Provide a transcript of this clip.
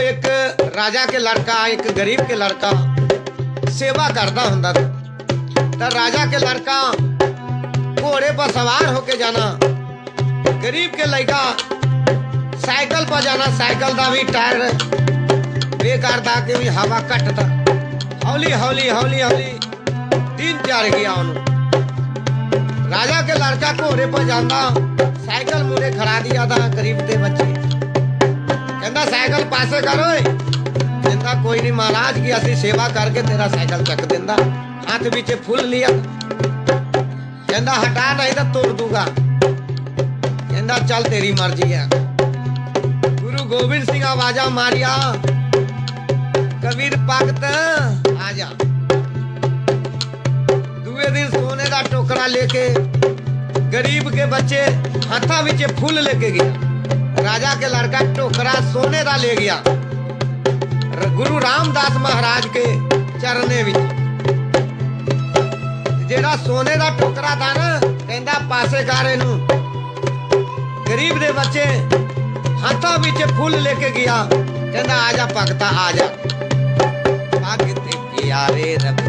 ਇੱਕ ਰਾਜਾ ਕੇ ਲੜਕਾ, ਇੱਕ ਗਰੀਬ ਕੇ ਲੜਕਾ ਸੇਵਾ ਕਰਦਾ ਹੁੰਦਾ ਤਾਂ ਰਾਜਾ ਕੇ ਲੜਕਾ ਘੋੜੇ ਪਰ ਸਵਾਰ ਹੋ ਕੇ ਜਾਣਾ, ਗਰੀਬ ਕੇ ਲੜਕਾ ਸਾਈਕਲ ਪਰ ਜਾਣਾ, ਸਾਈਕਲ ਦਾ ਵੀ ਟਾਇਰ ਬੇਕਾਰ ਦਾ ਕਿ ਵੀ ਹਵਾ ਘੱਟਦਾ। ਹੌਲੀ ਹੌਲੀ ਹੌਲੀ ਹੌਲੀ ਦਿਨ ਚਾਰ ਗਿਆ ਉਹਨੂੰ। ਰਾਜਾ ਕੇ ਲੜਕਾ ਘੋੜੇ ਪਰ ਜਾਂਦਾ, ਸਾਈਕਲ ਮੂਰੇ ਖੜਾ ਦਿਆ ਦਾ ਗਰੀਬ ਦੇ ਬੱਚੇ। ਕਹਿੰਦਾ ਸਾਈਕਲ ਪਾਸੇ ਕਰ ਓਏ। ਕਹਿੰਦਾ ਕੋਈ ਨਹੀਂ ਮਹਾਰਾਜ, ਕੀ ਅਸੀਂ ਸੇਵਾ ਕਰਕੇ ਤੇਰਾ ਸਾਈਕਲ ਚੱਕ ਦਿੰਦਾ। ਹੱਥ ਵਿੱਚ ਫੁੱਲ ਲਿਆ। ਕਹਿੰਦਾ ਹਟਾ ਨਹੀਂ ਤਾਂ ਤੋੜ ਦੂਗਾ। ਕਹਿੰਦਾ ਚੱਲ ਤੇਰੀ ਮਰਜ਼ੀ ਹੈ ਗੁਰੂ ਗੋਬਿੰਦ ਸਿੰਘ ਆਵਾਜ਼ਾਂ ਮਾਰਿਆ। ਕਬੀਰ ਭਗਤ, ਆ ਜਾ। ਦੂਏ ਦਿਨ ਸੋਨੇ ਦਾ ਟੋਕਰਾ ਲੈ ਕੇ ਗਰੀਬ ਕੇ ਬੱਚੇ ਹੱਥਾਂ ਵਿੱਚ ਫੁੱਲ ਲੈ ਕੇ ਗਿਆ। ਰਾਜਾ ਕੇ ਲੜਕਾ ਟੋਕਰਾ ਸੋਨੇ ਦਾ ਲੈ ਗਿਆ। ਗੁਰੂ ਰਾਮਦਾਸ ਮਹਾਰਾਜ ਕੇ ਚਰਨੇ ਵਿੱਚ। ਜਿਹੜਾ ਸੋਨੇ ਦਾ ਟੋਕਰਾ ਦਾ ਨਾ, ਕਹਿੰਦਾ ਪਾਸੇ ਕਰ ਇਹਨੂੰ ਗਰੀਬ ਦੇ ਬੱਚੇ ਹੱਥਾਂ ਵਿੱਚ ਫੁੱਲ ਲੈ ਕੇ ਗਿਆ। ਕਹਿੰਦਾ, ਆ ਜਾ ਭਗਤਾ, ਆ ਜਾ। ਭਗਤ ਪਿਆਰੇ ਰੱਬ